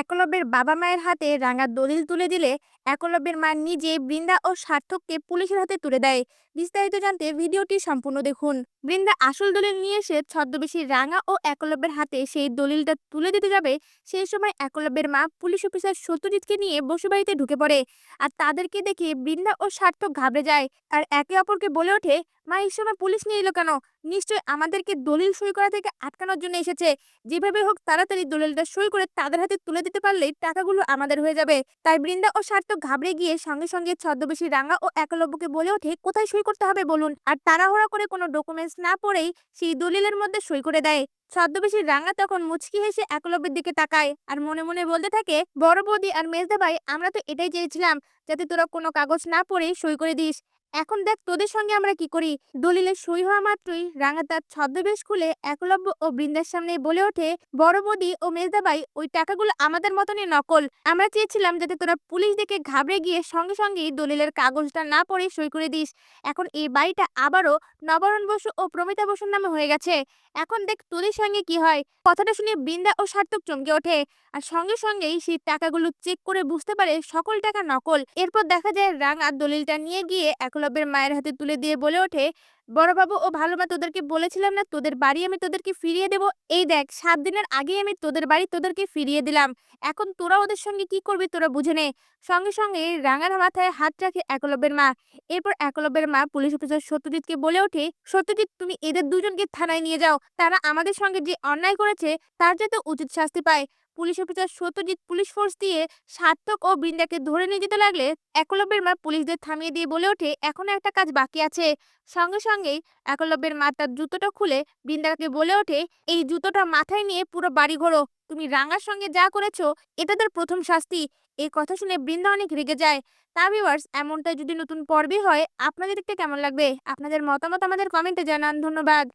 একলব্যের বাবা মায়ের হাতে রাঙা দলিল তুলে দিলে, একলব্যের মা নিজে বৃন্দা ও সার্থককে পুলিশের হাতে তুলে দেয়। বিস্তারিত জানতে ভিডিওটি সম্পূর্ণ দেখুন। বৃন্দা আসল দলিল নিয়ে এসে ছদ্মবেশী রাঙা ও একলব্যের হাতে সেই দলিলটা তুলে দিতে যাবে। সেই সময় একলব্যের মা পুলিশ অফিসার সত্যজিৎকে নিয়ে বসুবাড়িতে ঢুকে পড়ে। আর তাদেরকে দেখে বৃন্দা ও সার্থক ঘাবড়ে যায়। আর একে অপরকে বলে ওঠে মা, এই সময় পুলিশ নিয়ে এলো কেন? নিশ্চয়ই আমাদেরকে দলিল সই করা থেকে আটকানোর জন্য এসেছে। যেভাবে হোক তাড়াতাড়ি দলিলটা সই করে তাদের হাতে তুলে দিতে পারলেই টাকাগুলো আমাদের হয়ে যাবে। তাই বৃন্দা ও সার্থক ঘাবড়ে গিয়ে সঙ্গে সঙ্গে ছদ্মবেশী রাঙা ও একলব্যকে বলে ওঠে, কোথায় সই করতে হবে বলুন? আর তাড়াহুড়া করে কোনো ডকুমেন্টস না পড়েই সেই দলিলের মধ্যে সই করে দেয়। ছদ্মবেশী রাঙা তখন মুচকি হেসে একলব্যের দিকে তাকায় আর মনে মনে বলতে থাকে, বড় বৌদি আর মেজদা ভাই আমরা তো এটাই চেয়েছিলাম, যাতে তোরা কোনো কাগজ না পড়ে সই করে দিস। এখন দেখ তোদের সঙ্গে আমরা কি করি? দলিলে সই হওয়া মাত্রই রাঙা তার ছদ্মবেশ খুলে একলব্য ও বৃন্দার সামনে বলে ওঠে, বড় বৌদি ও মেজদাবাই ওই টাকাগুলো আমাদের মতনই নকল। আমরা চেয়েছিলাম যাতে তোরা পুলিশ দেখে ঘাবড়ে গিয়ে সঙ্গে সঙ্গেই দলিলের কাগজটা না পড়ে সই করে দিস। এখন এই বাড়িটা আবারও নবরণ বসু ও প্রমিতা বসুর নামে হয়ে গেছে। এখন দেখ তোদের সঙ্গে কি হয়? কথাটা শুনে বৃন্দা ও সার্থক চমকে ওঠে আর সঙ্গে সঙ্গেই সেই টাকাগুলো চেক করে বুঝতে পারে সকল টাকা নকল। এরপর দেখা যায় রাঙা দলিলটা নিয়ে গিয়ে একলব্যের মায়ের হাতে তুলে দিয়ে বলে ওঠে বড়বাবু ও ভালো মা, তোদেরকে বলেছিলাম না, তোদের বাড়ি আমি তোদেরকে ফিরিয়ে দেব। এই দেখ, সাত দিনের আগেই আমি তোদের বাড়ি তোদেরকে ফিরিয়ে দিলাম। এখন তোরা ওদের সঙ্গে কি করবি তোরা বুঝে নে। সঙ্গে সঙ্গে রাঙার মাথায় হাত রাখে একলব্যের মা। এরপর একলব্যের মা পুলিশ অফিসার সত্যজিৎকে বলে ওঠে, সত্যজিৎ, তুমি এদের দুজনকে থানায় নিয়ে যাও। তারা আমাদের সঙ্গে যে অন্যায় করেছে, তার যাতে উচিত শাস্তি পায়। Police officer Satyajit police force দিয়ে সার্থক ও বৃন্দাকে ধরে নিয়ে যেতে লাগলে একলব্যের মা পুলিশদের থামিয়ে দিয়ে বলে ওঠে, এখনও একটা কাজ বাকি আছে। সঙ্গে সঙ্গেই একলব্যের মা তার জুতোটা খুলে বৃন্দাকে বলে ওঠে, এই জুতোটা মাথায় নিয়ে পুরো বাড়ি ঘোরো। তুমি রাঙার সঙ্গে যা করেছ, এটা তার প্রথম শাস্তি। এই কথা শুনে বৃন্দা অনেক রেগে যায়। তা ভিউয়ার্স এমনটা যদি নতুন পর্বে হয়, আপনাদের দেখতে কেমন লাগবে? আপনাদের মতামত আমাদের কমেন্টে জানান। ধন্যবাদ।